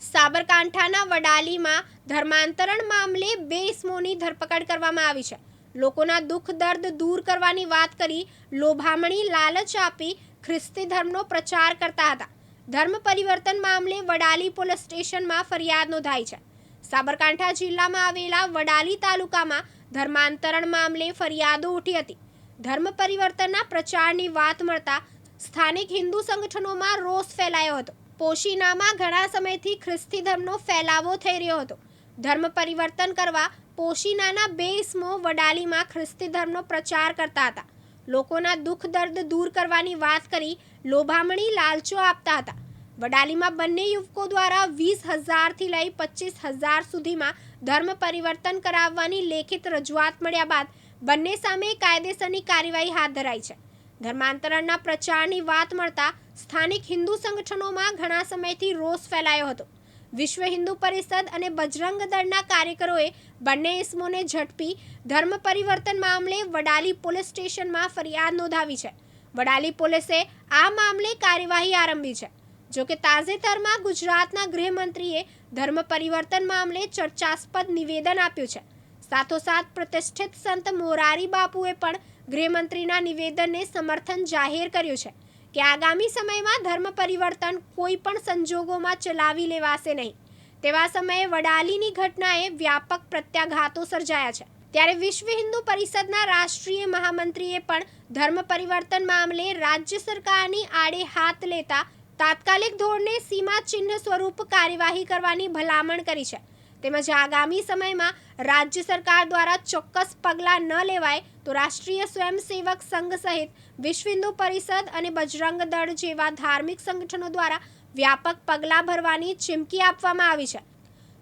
સાબરકાંઠાના વડાલીમાં ધર્માંતરણ મામલે બે ઇસમોની ધરપકડ કરવામાં આવી છે. લોકોના દુઃખ, દર્દ દૂર કરવાની વાત કરી લોભામણી લાલચ આપી ખ્રિસ્તી ધર્મનો પ્રચાર કરતા હતા. ધર્મ પરિવર્તન મામલે વડાલી પોલીસ સ્ટેશનમાં ફરિયાદ નોંધાઈ છે. સાબરકાંઠા જિલ્લામાં આવેલા વડાલી તાલુકામાં ધર્માંતરણ મામલે ફરિયાદો ઉઠી હતી. ધર્મ પરિવર્તનના પ્રચારની વાત મળતા સ્થાનિક હિન્દુ સંગઠનોમાં રોષ ફેલાયો હતો. પોશીનામાં ઘણા સમયથી ખ્રિસ્તી ધર્મનો ફેલાવો થઈ રહ્યો હતો. ધર્મ પરિવર્તન કરવા પોશીનાના બે ઇસમો વડાલીમાં ખ્રિસ્તી ધર્મનો પ્રચાર કરતા હતા. લોકોના દુઃખ દર્દ દૂર કરવાની વાત કરી લોભામણી લાલચો આપતા હતા. વડાલીમાં બંને યુવકો દ્વારા વીસ હજારથી લઈ પચીસ હજાર સુધીમાં ધર્મ પરિવર્તન કરાવવાની લેખિત રજૂઆત મળ્યા બાદ બંને સામે કાયદેસરની કાર્યવાહી હાથ ધરાઈ છે. ધર્માંતરણના પ્રચારની વાત મળતા સ્થાનિક હિન્દુ સંગઠનોમાં ઘણા સમયથી રોષ ફેલાયો હતો. વિશ્વ હિન્દુ પરિષદ અને બજરંગ દળના કાર્યકરોએ બંને ઇસમોને ઝડપી ધર્મ પરિવર્તન મામલે વડાલી પોલીસ સ્ટેશનમાં ફરિયાદ નોંધાવી છે. વડાલી પોલીસે આ મામલે કાર્યવાહી આરંભી છે. જોકે તાજેતરમાં ગુજરાતના ગૃહમંત્રીએ ધર્મ પરિવર્તન મામલે ચર્ચાસ્પદ નિવેદન આપ્યું છે. સાથોસાથ પ્રતિષ્ઠિત સંત મોરારી બાપુએ પણ ગૃહમંત્રીના નિવેદનને સમર્થન જાહેર કર્યું છે. કે આગામી સમયમાં ધર્મ પરિવર્તન કોઈ પણ સંજોગોમાં ચલાવી લેવાશે નહીં. તેવા સમયે વડાલીની ઘટનાએ વ્યાપક પ્રત્યાઘાતો સર્જાયા છે. ત્યારે વિશ્વ હિન્દુ પરિષદના રાષ્ટ્રીય મહામંત્રીએ પણ ધર્મ પરિવર્તન મામલે રાજ્ય સરકારની આડે હાથ લેતા તાત્કાલિક ધોરણે સીમા ચિહ્ન સ્વરૂપ કાર્યવાહી કરવાની ભલામણ કરી છે. તેમજ આગામી સમયમાં રાજ્ય સરકાર દ્વારા ચોક્કસ પગલાં ન લેવાય તો રાષ્ટ્રીય સ્વયંસેવક સંઘ સહિત વિશ્વ હિન્દુ પરિષદ અને બજરંગ દળ જેવા ધાર્મિક સંગઠનો દ્વારા વ્યાપક પગલાં ભરવાની ચીમકી આપવામાં આવી છે.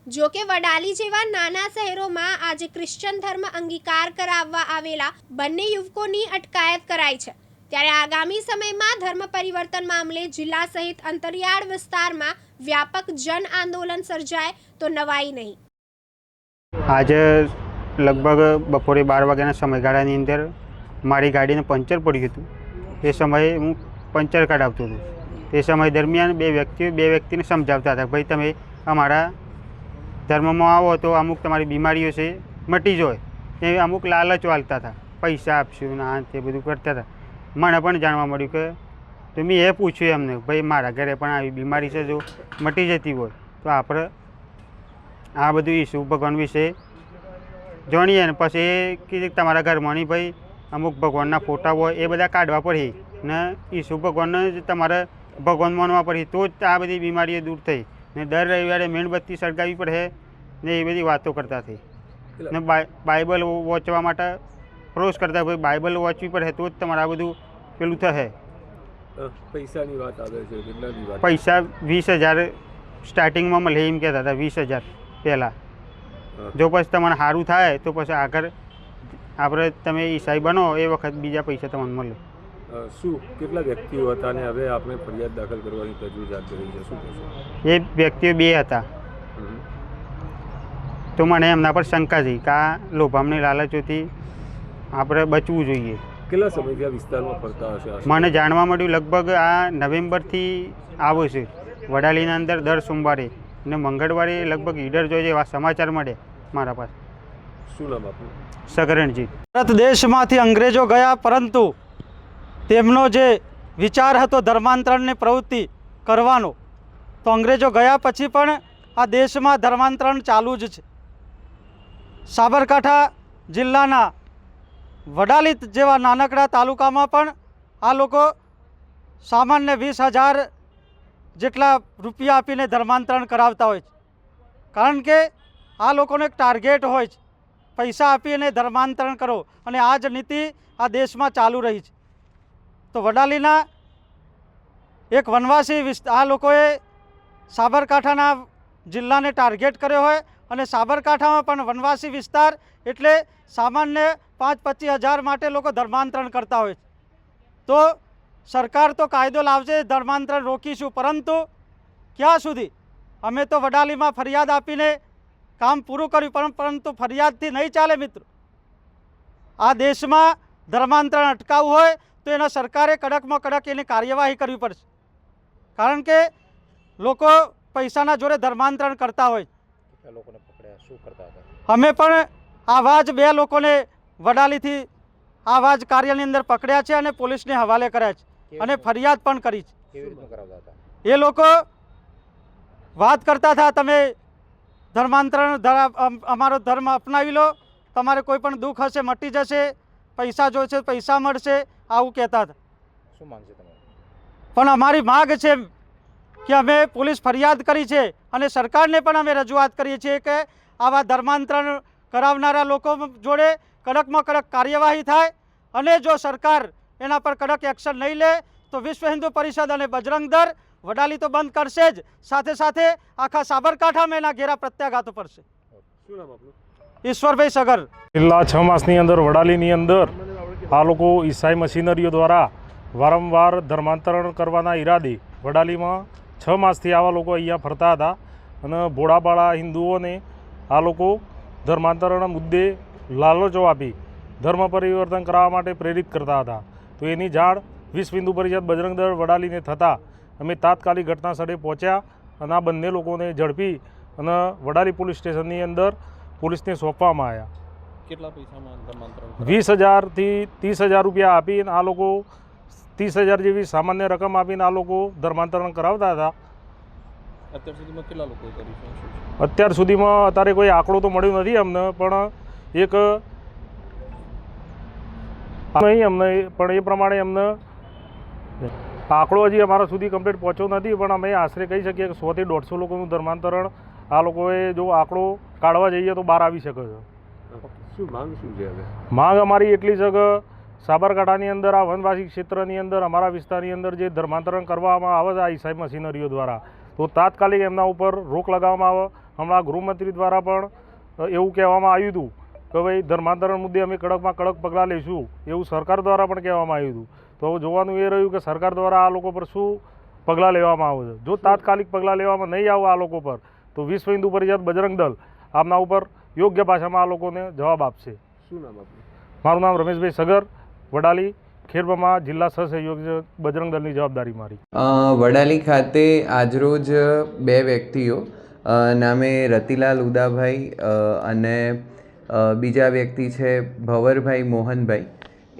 જો કે વડાલી જેવા નાના શહેરોમાં આજે ક્રિશ્ચન ધર્મ અંગીકાર કરાવવા આવેલા બંને યુવકોની અટકાયત કરાઈ છે. ત્યારે આગામી સમયમાં ધર્મ પરિવર્તન મામલે જિલ્લા સહિત અંતરિયાળ વિસ્તારમાં વ્યાપક જન આંદોલન સર્જાય તો નવાઈ નહીં. આજે લગભગ બપોરે બાર વાગ્યાના સમયગાળાની અંદર મારી ગાડીને પંચર પડ્યું હતું. એ સમયે હું પંચર કઢાવતો હતો. તે સમય દરમિયાન બે વ્યક્તિઓ બે વ્યક્તિને સમજાવતા હતા, ભાઈ, તમે અમારા ધર્મમાં આવો તો અમુક તમારી બીમારીઓ છે, મટી જાય. એ અમુક લાલચ વાલતા હતા. પૈસા આપશું ના તે બધું કરતા હતા. મને પણ જાણવા મળ્યું કે તો મેં એ પૂછ્યું એમને ભાઈ મારા ઘરે પણ આવી બીમારી છે જો મટી જતી હોય તો આપણે આ બધું ઈસુ ભગવાન વિશે જાણીએ. ને પછી એ કીધું તમારા ઘરમાં નહીં ભાઈ અમુક ભગવાનના ફોટા હોય એ બધા કાઢવા પડે. ને ઈસુ ભગવાનને જ તમારે ભગવાન માનવા પડે તો જ આ બધી બીમારીઓ દૂર થઈ. ને દર રવિવારે મીણબત્તી સળગાવી પડે ને એ બધી વાતો કરતા થઈ. ને બાઇબલ વાંચવા માટે પ્રોસ કરતા ભાઈ બાઇબલ વાંચવી પડે તો જ તમારે આ બધું પેલું થશે પૈસાની વાત આવે છે કેટલાની વાત? પૈસા વીસ હજાર સ્ટાર્ટિંગમાં મળે એમ કહેતા હતા વીસ હજાર પહેલાં. જો પછી તમને સારું થાય તો પછી આગળ આપણે તમે ઈસાઈ બનો એ વખત બીજા પૈસા તમને મળે. શું? કેટલા વ્યક્તિઓ હતા અને હવે આપણે ફરિયાદ દાખલ કરવાની તજવીજ હાથ ધરી છે? શું કહેશો? એ વ્યક્તિઓ બે હતા. તો મને એમના પર શંકા થઈ કે આ લોભામણી લાલચોથી આપણે બચવું જોઈએ. કેટલા સમયથી આ વિસ્તારમાં ફરતા હશે મને જાણવા મળ્યું લગભગ આ નવેમ્બરથી આવું છે. વડાલીના અંદર દર સોમવારે ને મંગળવારે લગભગ ઈડર જોઈએ એવા સમાચાર મળે મારા પાસે. શું નામ આપનું? સગરણજી. ભારત દેશમાંથી અંગ્રેજો ગયા પરંતુ તેમનો જે વિચાર હતો ધર્માંતરણની પ્રવૃત્તિ કરવાનો તો અંગ્રેજો ગયા પછી પણ આ દેશમાં ધર્માંતરણ ચાલુ જ છે. સાબરકાંઠા જિલ્લાના વડાલી જેવા નાનકડા તાલુકામાં પણ આ લોકો સામાન્ય વીસ હજાર જેટલા રૂપિયા આપીને ધર્માંતરણ કરાવતા હોય છે. કારણ કે આ લોકોનો એક ટાર્ગેટ હોય છે. પૈસા આપીને ધર્માંતરણ કરો અને આ જ નીતિ આ દેશમાં ચાલુ રહી છે. તો વડાલીના એક વનવાસી આ લોકોએ સાબરકાંઠાના જિલ્લાને ટાર્ગેટ કર્યો હોય અને સાબરકાંઠામાં પણ વનવાસી વિસ્તાર એટલે સામાન્ય પાંચ પચીસ હજાર માટે લોકો ધર્માંતરણ કરતા હોય છે. તો સરકાર તો કાયદો લાવશે ધર્માંતરણ રોકીશું. પરંતુ ક્યાં સુધી? અમે તો વડાલીમાં ફરિયાદ આપીને કામ પૂરું કર્યું પરંતુ ફરિયાદથી નહીં ચાલે મિત્રો. આ દેશમાં ધર્માંતરણ અટકાવવું હોય તો એના સરકારે કડકમાં કડક એની કાર્યવાહી કરવી પડશે. કારણ કે લોકો પૈસાના જોડે ધર્માંતરણ કરતા હોય. અમે પણ આવા જ બે લોકોને વડાલીથી આવા જ કાર્યની અંદર પકડ્યા છે અને પોલીસને હવાલે કર્યા છે. અને ફરિયાદ પણ કરી છે. એ લોકો વાત કરતા હતા તમે ધર્માંતરણ ધરા અમારો ધર્મ અપનાવી લો. તમારે કોઈ પણ દુઃખ હશે મટી જશે પૈસા જોઈશે પૈસા મળશે આવું કહેતા હતા. શું માંગ છે પણ અમારી માગ છે કે અમે પોલીસ ફરિયાદ કરી છે અને સરકારને પણ અમે રજૂઆત કરીએ છીએ કે આવા ધર્માંતરણ કરાવનારા લોકો જોડે કડકમાં કડક કાર્યવાહી થાય અને જો સરકાર એના પર કડક એક્શન નહીં લે તો વિશ્વ હિન્દુ પરિષદ અને બજરંગ દળ વડાલી તો બંધ કરશે જ. સાથે સાથે આખા સાબરકાંઠામાં એના ઘેરા પ્રત્યાઘાતો પડશે શું નામ ઈશ્વરભાઈ સગર. છેલ્લા છ માસની અંદર વડાલીની અંદર આ લોકો ઈસાઈ મશીનરીઓ દ્વારા વારંવાર ધર્માંતરણ કરવાના ઈરાદે વડાલીમાં છ માસથી આવા લોકો અહીંયા ફરતા હતા. અને ભોળાબાળા હિન્દુઓને આ લોકો ધર્માંતરણ મુદ્દે લાલચો આપી ધર્મ પરિવર્તન કરાવવા માટે પ્રેરિત કરતા હતા. તો એની જાણ વીસ બિંદુ પરિષદ બજરંગ દળ વડાલીને થતાં અમે તાત્કાલિક ઘટના સ્થળે પહોંચ્યા અને આ બંને લોકોને ઝડપી અને વડાલી પોલીસ સ્ટેશનની અંદર પોલીસને સોંપવામાં આવ્યા. કેટલા પૈસામાં વીસ હજારથી ત્રીસ હજાર રૂપિયા આપીને આ લોકો ત્રીસ હજાર જેવી સામાન્ય રકમ આપીને આ લોકો ધર્માંતરણ કરાવતા હતા. અત્યાર સુધીમાં કેટલા છે? અત્યાર સુધીમાં અત્યારે કોઈ આંકડો તો મળ્યો નથી અમને પણ એક નહીં અમને પણ એ પ્રમાણે અમને આંકડો હજી અમારા સુધી કમ્પ્લીટ પહોંચ્યો નથી પણ અમે આશરે કહી શકીએ કે સોથી દોઢસો લોકોનું ધર્માંતરણ આ લોકોએ જો આંકડો કાઢવા જઈએ તો બહાર આવી શકે છે. શું માંગ શું છે હવે? માંગ અમારી એટલી છે કે સાબરકાંઠાની અંદર આ વનવાસી ક્ષેત્રની અંદર અમારા વિસ્તારની અંદર જે ધર્માંતરણ કરવામાં આવે છે આ ઈસાઈ મશીનરીઓ દ્વારા તો તાત્કાલિક એમના ઉપર રોક લગાવવામાં આવે. હમણાં ગૃહમંત્રી દ્વારા પણ એવું કહેવામાં આવ્યું હતું. કે ભાઈ ધર્માંતરણ મુદ્દે અમે કડકમાં કડક પગલાં લઈશું એવું સરકાર દ્વારા પણ કહેવામાં આવ્યું હતું. તો જોવાનું એ રહ્યું કે સરકાર દ્વારા આ લોકો પર શું પગલાં લેવામાં આવે છે? જો તાત્કાલિક પગલાં લેવામાં નહીં આવે આ લોકો પર તો વિશ્વ હિન્દુ પરિષદ બજરંગ દળ આમના ઉપર યોગ્ય ભાષામાં આ લોકોને જવાબ આપશે. શું નામ આપનું? મારું નામ રમેશભાઈ સગર વડાલી ખેરબામાં જિલ્લા સહસહયોગ બજરંગ દળની જવાબદારી મારી. વડાલી ખાતે આજરોજ બે વ્યક્તિઓ નામે રતિલાલ ઉદાભાઈ અને બીજા વ્યક્તિ છે ભવરભાઈ મોહનભાઈ.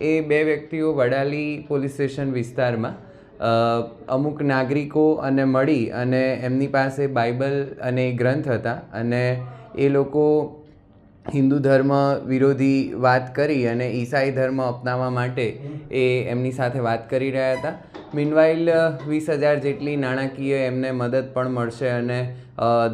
એ બે વ્યક્તિઓ વડાલી પોલીસ સ્ટેશન વિસ્તારમાં અમુક નાગરિકો અને મળી અને એમની પાસે બાઇબલ અને ગ્રંથ હતા અને એ લોકો હિન્દુ ધર્મ વિરોધી વાત કરી અને ઈસાઈ ધર્મ અપનાવવા માટે એ એમની સાથે વાત કરી રહ્યા હતા. મીનવાઇલ વીસ હજાર જેટલી નાણાકીય એમને મદદ પણ મળશે અને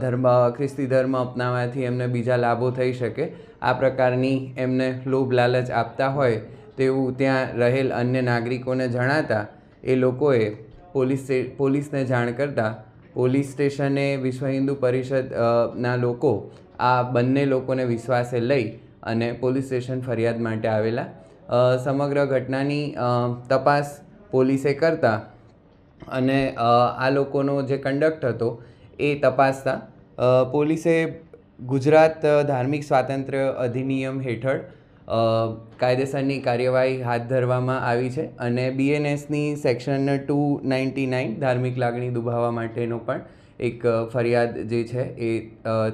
ધર્મ, ખ્રિસ્તી ધર્મ અપનાવવાથી એમને બીજા લાભો થઈ શકે. આ પ્રકારની એમને લોભ લાલચ આપતા હોય તેવું ત્યાં રહેલ અન્ય નાગરિકોને જણાતા એ લોકોએ પોલીસ પોલીસને જાણ કરતાં પોલીસ સ્ટેશને વિશ્વ હિન્દુ પરિષદ ના લોકો આ બંને લોકોને વિશ્વાસે લઈ અને પોલીસ સ્ટેશન ફરિયાદ માટે આવેલા. સમગ્ર ઘટનાની તપાસ પોલીસે કરતા અને આ લોકોનો જે કંડક્ટ હતો એ તપાસતા. પોલીસે ગુજરાત ધાર્મિક સ્વાતંત્ર્ય અધિનિયમ હેઠળ કાયદેસરની કાર્યવાહી હાથ ધરવામાં આવી છે અને બીએનએસની સેક્શન ટુ નાઇન્ટી નાઇન ધાર્મિક લાગણી દુભાવવા માટેનો પણ એક ફરિયાદ જે છે એ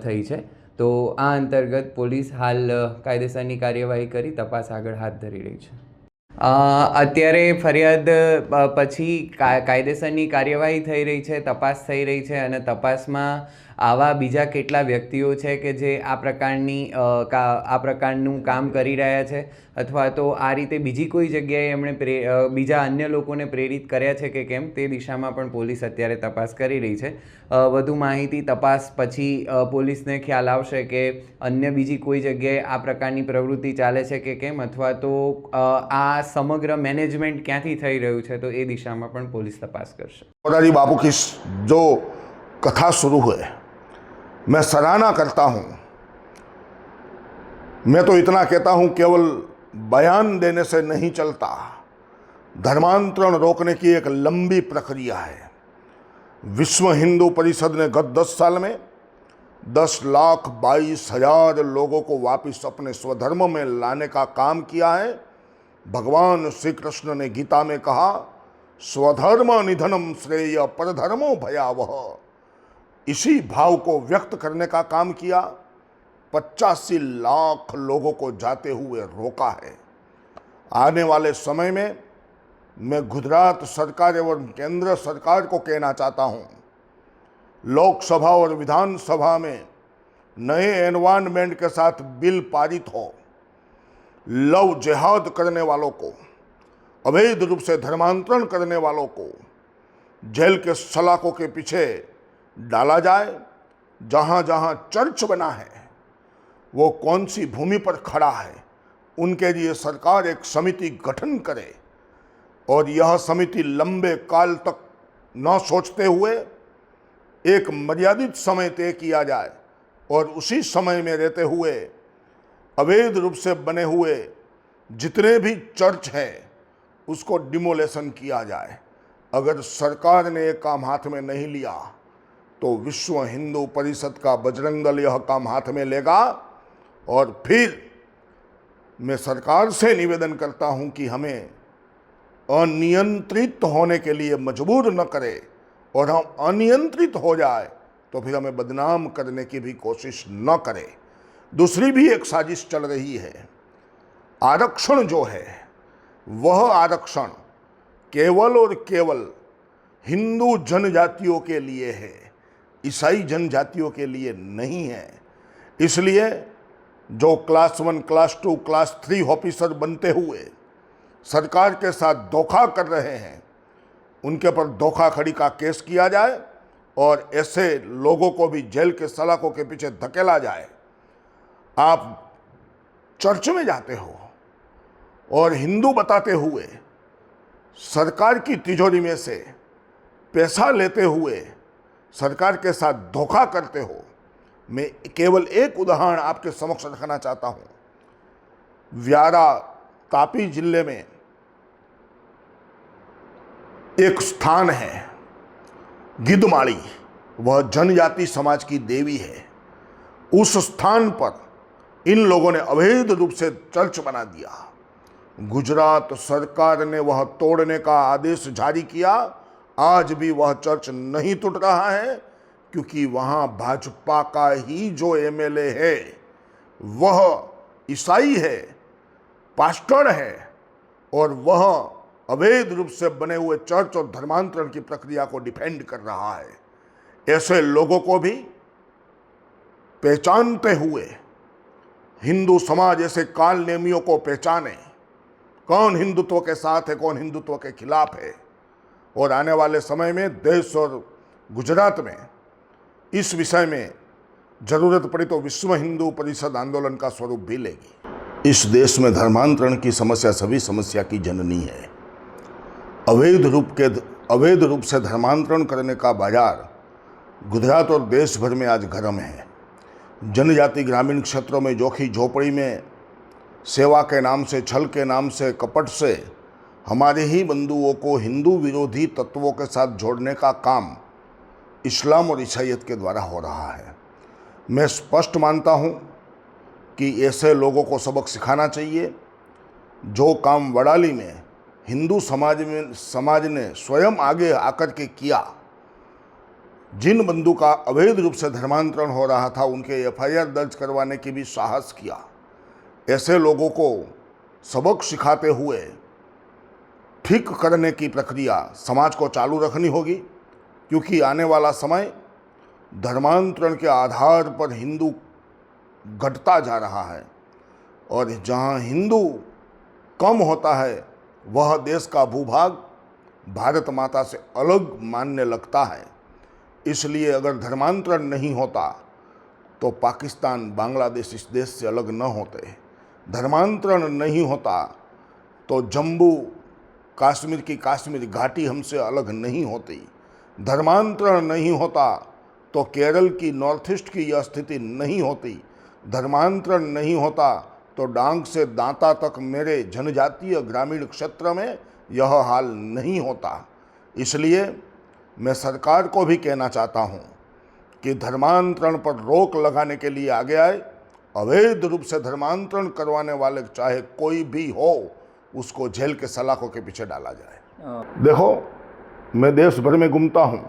થઈ છે. તો આ અંતર્ગત પોલીસ હાલ કાયદેસરની કાર્યવાહી કરી તપાસ આગળ હાથ ધરી રહી છે. અત્યારે ફરિયાદ પછી કાયદેસરની કાર્યવાહી થઈ રહી છે, તપાસ થઈ રહી છે અને તપાસમાં આવા બીજા કેટલા વ્યક્તિઓ છે કે જે આ પ્રકારની આ પ્રકારનું કામ કરી રહ્યા છે? અથવા તો આ રીતે બીજી કોઈ જગ્યાએ એમણે બીજા અન્ય લોકોને પ્રેરિત કર્યા છે કે કેમ? તે દિશામાં પણ પોલીસ અત્યારે તપાસ કરી રહી છે. વધુ માહિતી તપાસ પછી પોલીસને ખ્યાલ આવશે કે અન્ય બીજી કોઈ જગ્યાએ આ પ્રકારની પ્રવૃત્તિ ચાલે છે કે કેમ? અથવા તો આ સમગ્ર મેનેજમેન્ટ ક્યાંથી થઈ રહ્યું છે? તો એ દિશામાં પણ પોલીસ તપાસ કરશે. મોરારી બાપુ કી જો કથા શરૂ હોય मैं सराहना करता हूँ। मैं तो इतना कहता हूँ, केवल बयान देने से नहीं चलता। धर्मांतरण रोकने की एक लंबी प्रक्रिया है। विश्व हिंदू परिषद ने गत दस साल में दस लाख बाईस हज़ार लोगों को वापस अपने स्वधर्म में लाने का काम किया है। भगवान श्री कृष्ण ने गीता में कहा, स्वधर्म निधनम श्रेय परधर्मो भयावह। इसी भाव को व्यक्त करने का काम किया, पचासी लाख लोगों को जाते हुए रोका है। आने वाले समय में मैं गुजरात सरकार एवं केंद्र सरकार को कहना चाहता हूँ, लोकसभा और विधानसभा में नए एनवायरमेंट के साथ बिल पारित हो, लव जिहाद करने वालों को, अवैध रूप से धर्मांतरण करने वालों को, जेल के सलाखों के पीछे डाला जाए, जहाँ जहाँ चर्च बना है, वो कौन सी भूमि पर खड़ा है, उनके लिए सरकार एक समिति गठन करे। और यह समिति लंबे काल तक न सोचते हुए एक मर्यादित समय तय किया जाए और उसी समय में रहते हुए, अवैध रूप से बने हुए जितने भी चर्च हैं, उसको डिमोलेशन किया जाए। अगर सरकार ने ये काम हाथ में नहीं लिया तो विश्व हिंदू परिषद का बजरंग दल यह काम हाथ में लेगा और फिर मैं सरकार से निवेदन करता हूँ कि हमें अनियंत्रित होने के लिए मजबूर न करे और हम अनियंत्रित हो जाए तो फिर हमें बदनाम करने की भी कोशिश न करे। दूसरी भी एक साजिश चल रही है। आरक्षण जो है, वह आरक्षण केवल और केवल हिंदू जनजातियों के लिए है। ईसाई जनजातियों के लिए नहीं है। इसलिए जो class one class two class three officer बनते हुए सरकार के साथ धोखा कर रहे हैं, उनके पर धोखाखड़ी का केस किया जाए और ऐसे लोगों को भी जेल के सलाखों के पीछे धकेला जाए, आप चर्च में जाते हो और हिंदू बताते हुए सरकार की तिजोरी में से पैसा लेते हुए सरकार के साथ धोखा करते हो, मैं केवल एक उदाहरण आपके समक्ष रखना चाहता हूँ। व्यारा, तापी ज़िले में एक स्थान है गिदमाड़ी वह जनजाति समाज की देवी है। उस स्थान पर इन लोगों ने अवैध रूप से चर्च बना दिया। गुजरात सरकार ने वह तोड़ने का आदेश जारी किया आज भी वह चर्च नहीं टूट रहा है, क्योंकि वहाँ भाजपा का ही जो एमएलए है, वह ईसाई है पास्टर है, और वह अवैध रूप से बने हुए चर्च और धर्मांतरण की प्रक्रिया को डिफेंड कर रहा है। ऐसे लोगों को भी पहचानते हुए, हिंदू समाज ऐसे काल नेमियों को पहचाने, कौन हिंदुत्व के साथ है, कौन हिंदुत्व के खिलाफ है। और आने वाले समय में देश और गुजरात में इस विषय में ज़रूरत पड़ी तो विश्व हिंदू परिषद आंदोलन का स्वरूप भी लेगी। इस देश में धर्मांतरण की समस्या सभी समस्या की जननी है। अवैध रूप के अवैध रूप से धर्मांतरण करने का बाज़ार गुजरात और देश भर में आज गर्म है। जनजाति ग्रामीण क्षेत्रों में जोखी झोपड़ी में सेवा के नाम से, छल के नाम से, कपट से हमारे ही बंधुओं को हिंदू विरोधी तत्वों के साथ जोड़ने का काम इस्लाम और ईसाइयत के द्वारा हो रहा है। मैं स्पष्ट मानता हूँ कि ऐसे लोगों को सबक सिखाना चाहिए, जो काम वड़ाली में हिंदू समाज में, समाज ने स्वयं आगे आकर के किया, जिन बंधु का अवैध रूप से धर्मांतरण हो रहा था, उनके एफआईआर दर्ज करवाने की भी साहस किया। ऐसे लोगों को सबक सिखाते हुए ठीक करने की प्रक्रिया समाज को चालू रखनी होगी, क्योंकि आने वाला समय धर्मांतरण के आधार पर हिंदू घटता जा रहा है और जहाँ हिंदू कम होता है, वह देश का भूभाग भारत माता से अलग मानने लगता है। इसलिए अगर धर्मांतरण नहीं होता तो पाकिस्तान, बांग्लादेश इस देश से अलग न होते। धर्मांतरण नहीं होता तो जम्मू कश्मीर की कश्मीर घाटी हमसे अलग नहीं होती, धर्मांतरण नहीं होता तो केरल की नॉर्थ ईस्ट की यह स्थिति नहीं होती, धर्मांतरण नहीं होता तो डांग से दांता तक मेरे जनजातीय ग्रामीण क्षेत्र में यह हाल नहीं होता। इसलिए मैं सरकार को भी कहना चाहता हूँ कि धर्मांतरण पर रोक लगाने के लिए आगे आए, अवैध रूप से धर्मांतरण करवाने वाले चाहे कोई भी हो उसको जेल के सलाखों के पीछे डाला जाए। देखो मैं देश भर में घूमता हूँ।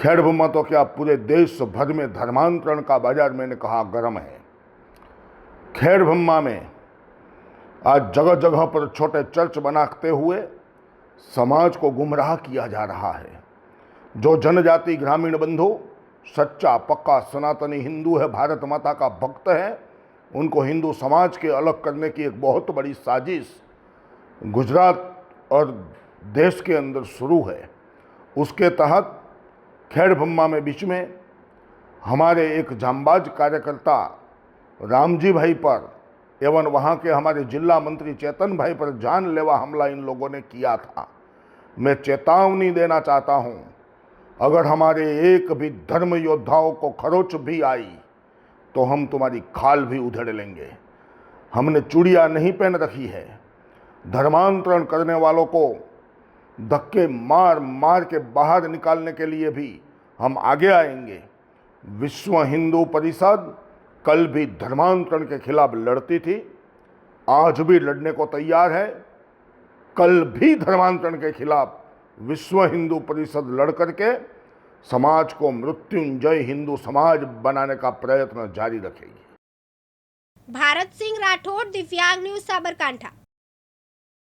खेड़भूमा तो क्या पूरे देश भर में धर्मांतरण का बाज़ार मैंने कहा गर्म है? खेड़भूमा में आज जगह जगह पर छोटे चर्च बनाते हुए समाज को गुमराह किया जा रहा है। जो जनजाति ग्रामीण बंधु सच्चा पक्का सनातनी हिंदू है भारत माता का भक्त है उनको हिंदू समाज के अलग करने की एक बहुत बड़ी साजिश गुजरात और देश के अंदर शुरू है। उसके तहत खेड़भम्मा में बीच में हमारे एक जांबाज कार्यकर्ता रामजी भाई पर एवं वहाँ के हमारे जिला मंत्री चेतन भाई पर जानलेवा हमला इन लोगों ने किया था। मैं चेतावनी देना चाहता हूँ, अगर हमारे एक भी धर्म योद्धाओं को खरोच भी आई तो हम तुम्हारी खाल भी उधेड़ लेंगे। हमने चूड़ियाँ नहीं पहन रखी है। धर्मांतरण करने वालों को धक्के मार मार के बाहर निकालने के लिए भी हम आगे आएँगे। विश्व हिंदू परिषद कल भी धर्मांतरण के खिलाफ लड़ती थी। आज भी लड़ने को तैयार है। कल भी धर्मांतरण के खिलाफ विश्व हिंदू परिषद लड़ करके समाज को मृत्युंजय हिंदू समाज बनाने का प्रयत्न जारी रखेगी भारत सिंह राठौर दिव्यांग न्यूज साबरकांठा